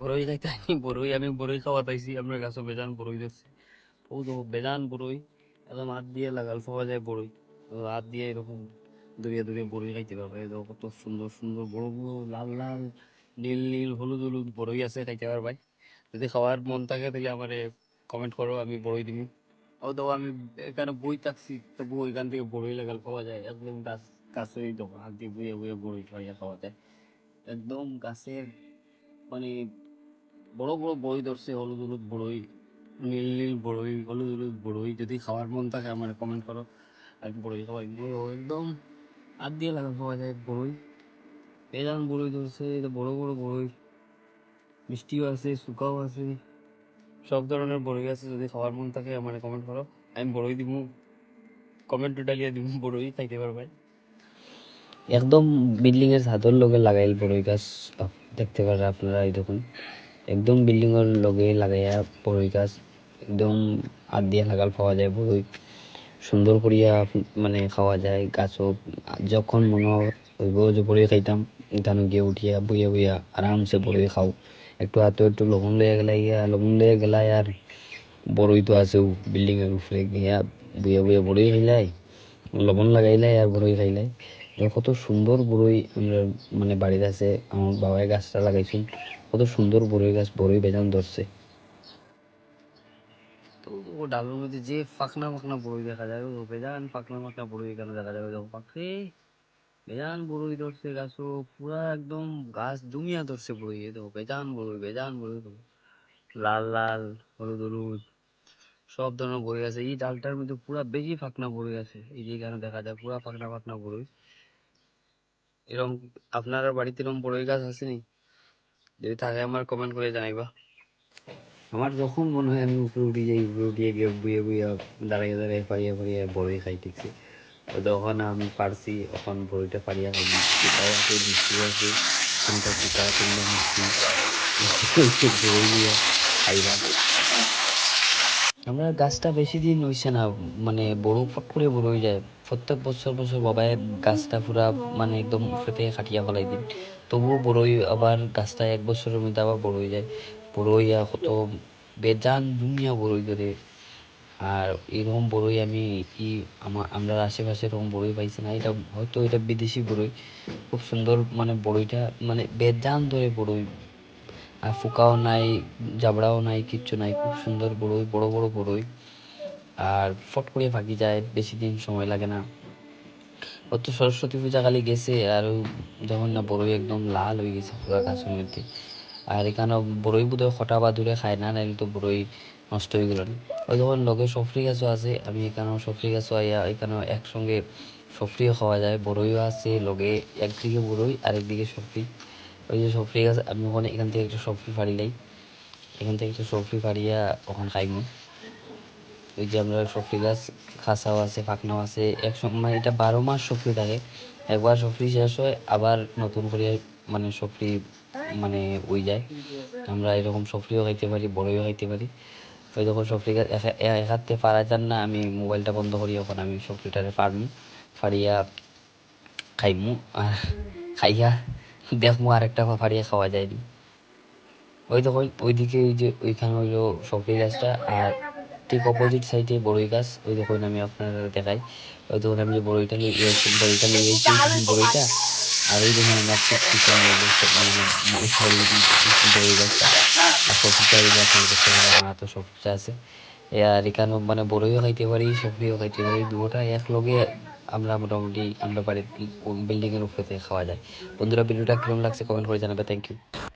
বড়ই খাইতে বড়ই আমি বড়ই খাওয়া পাইছি, আপনার কাছে বেজান বড়ই দেখছি ও তো বেজান বড়ই একদম হাত দিয়ে লাগাল পাওয়া যায় বড়ই তো হাত দিয়ে এরকম দূরে দূরে বড়ই খাইতে পারবে। এই কত সুন্দর সুন্দর, বড় বড়, লাল লাল, নীল নীল, হলুদ হলুদ বড়ই আছে, খাইতে পারবাই যদি খাওয়ার মন থাকে তাহলে আমার কমেন্ট করো, আমি বড়ই দিবি। ও তো আমি এখানে বই থাকছি তবু ওইখান থেকে বড়ই লাগাল পাওয়া যায়। একদম গাছ দোকান হাত দিয়ে বুয়ে বুয়ে বড়ই খাইয়া খাওয়া যায়। একদম গাছের মানে বড় বড় বড়ই ধরছে হলুদ হলুদ বড়ই নীল নীল বড়ই হলুদ হলুদ বড়ই যদি খাওয়ার মন থাকে আমার কমেন্ট করো আর বড়ই খাওয়াই। একদম। হাত দিয়ে লাগা পাওয়া যায় বড়ই। বেজান বড়ই ধরছে এটা বড় বড় বড়ই। মিষ্টিও আছে শুকাও আছে। সব ধরনের বড়ই আছে যদি খাওয়ার মন থাকে আমার কমেন্ট করো। আমি বড়ই দিব কমেন্ট ডালিয়ে দিব বড়ই খাইতে পারবাই একদম বিল্ডিং এর ছাদর লগে লাগাইল বড়ই গাছ দেখতে পারে আপনারা এই দেখুন। একদম বিল্ডিং এর লগে লাগাইয়া বড়ই গাছ, একদম হাত দিয়ে লাগাল পাওয়া যায় বড়ই সুন্দর করিয়া মানে খাওয়া যায় গাছও যখন মনে হইব যে বড়ই খাইতাম তানো গিয়ে উঠিয়া বইয়া বইয়া আরামসে বড়ই খাও। একটু হাতে একটু লবণ লইয়া গেলাই লবণ লইয়া গেলাই আর বড়ই তো আছে বিল্ডিং এর উপরে গিয়া বইয়া বইয়া বড়ই খাইলাই, লবণ লাগাইলাই আর বড়ই খাইলাই। কত সুন্দর বড়ই মানে বাড়িতে আছে আমার বাবাই গাছটা লাগাইছিল। কত সুন্দর বড়ই গাছ বড়ই বেজান ধরছে। তো ও ডালের মধ্যে যে দেখা যায়, ও বেজান দেখা পাখে বেজান ধরছে গাছও পুরা একদম গাছ ধরছে দেখো বেজান বেজান। লাল লাল, হলুদ হলুদ, সব ধরনের বড়ই আছে। এই ডালটার মধ্যে পুরা বেশি ফাঁকনা বড়ই আছে। এই যে এখানে দেখা যায়, পুরা ফাঁকনা ফাঁকনা বড়ই এরকম আপনার বাড়িতে এরকম বড়ই গাছ আছে নি যদি থাকে আমার কমেন্ট করে জানাইবা। আমার যখন মনে হয় আমি উপরে উঠে যাই, উপরে উঠিয়ে গিয়ে বুয়ে বুয়ে দাঁড়িয়ে দাঁড়িয়ে পারিয়ে পারিয়ে বড়ই খাইতেছি তো তখন আমি পারছি এখন বড়িটা পারিয়া খাই। চিটাও আছে মিষ্টিও আছে কোনটা চিটা কোনটা মিষ্টি। বড়ি দিয়ে খাইবা। আমরা গাছটা বেশি দিন হইছে না মানে বড় ফট করে বড় হয়ে যায়। প্রত্যেক বছর বছর বাবাই গাছটা পুরা মানে একদম থেকে কাটিয়া ফেলাই দিন। তবুও বড়ই আবার গাছটা এক বছরের মধ্যে আবার বড় হয়ে যায়। বড় হইয়া কত বেজান দুনিয়া বড়ই ধরে আর এরকম বড়ই আমি ই আমার আমরা আশেপাশে এরকম বড়ই পাইছি না। এটা হয়তো এটা বিদেশি বড়ই খুব সুন্দর মানে বড়ইটা মানে বেজান ধরে বড়ই আর ফুকাও নাই, জাবড়াও নাই, কিচ্ছু নাই, খুব সুন্দর বড়ই, বড় বড় বড়ই। আর ফট করে ভাগি যায়, বেশি দিন সময় লাগে না। ও তো সরস্বতী পূজা খালি গেছে, আর যখন না বড়ই একদম লাল হয়ে গেছে পুরা গাছের মধ্যে আর এখানে বড়ই বোধহয় খটা বা দূরে খায় না, নাইলে তো বড়ই নষ্ট হয়ে গেল। ওই যখন লগে সফরি গাছও আছে, আমি এখানেও সফরি গাছও আইয়া এখানেও একসঙ্গে সফরিও খাওয়া যায়, বড়ইও আছে, লগে একদিকে বড়ই আর একদিকে সফরি। ওই যে সফরি গাছ আমি ওখানে এখান থেকে একটা সফরি ফাড়িলাই এখান থেকে একটা সফরি ফাড়িয়া ওখানে খাইমু। ওই যে আমরা সফরি গাছ, খাসাও আছে ফাঁকনাও আছে এক সময় এটা বারো মাস সফরি থাকে। একবার সফরি শেষ হয়, আবার নতুন করে মানে সফরি মানে ওই যায়। আমরা এরকম সফরিও খাইতে পারি, বড়ইও খাইতে পারি। ওই যখন সফরি গাছ এক- হাতে পারা যান না, আমি মোবাইলটা বন্ধ করি, ওখানে আমি সফরিটারে ফাড়মু, ফাড়িয়া খাইমু, আর খাইয়া দেখমু আরেকটা ফাড়িয়া খাওয়া যায়নি ওই তখন ওইদিকে ওই যে ওইখানে হইল সফরি গাছটা আর ঠিক অপোজিট সাইডে বড়ই গাছ। ওই দেখুন আমি আপনার দেখাই। ওই দেখুন আমি যে বড়ইটা নিয়ে বড়ইটা নিয়ে গেছি বড়ইটা। আর ওই দেখুন, আমরা মানে বড়ই গাছটা। আর সবজিটা আমার হাতে সবজিটা আছে। আর এখানে মানে বড়ইও খাইতে পারি, সবজিও খাইতে পারি। দুটা এক লগে আমরা মোটামুটি আমরা বাড়ির বিল্ডিংয়ের উপরে খাওয়া যায়। বন্ধুরা, ভিডিওটা কেমন লাগছে কমেন্ট করে জানাবে। Thank you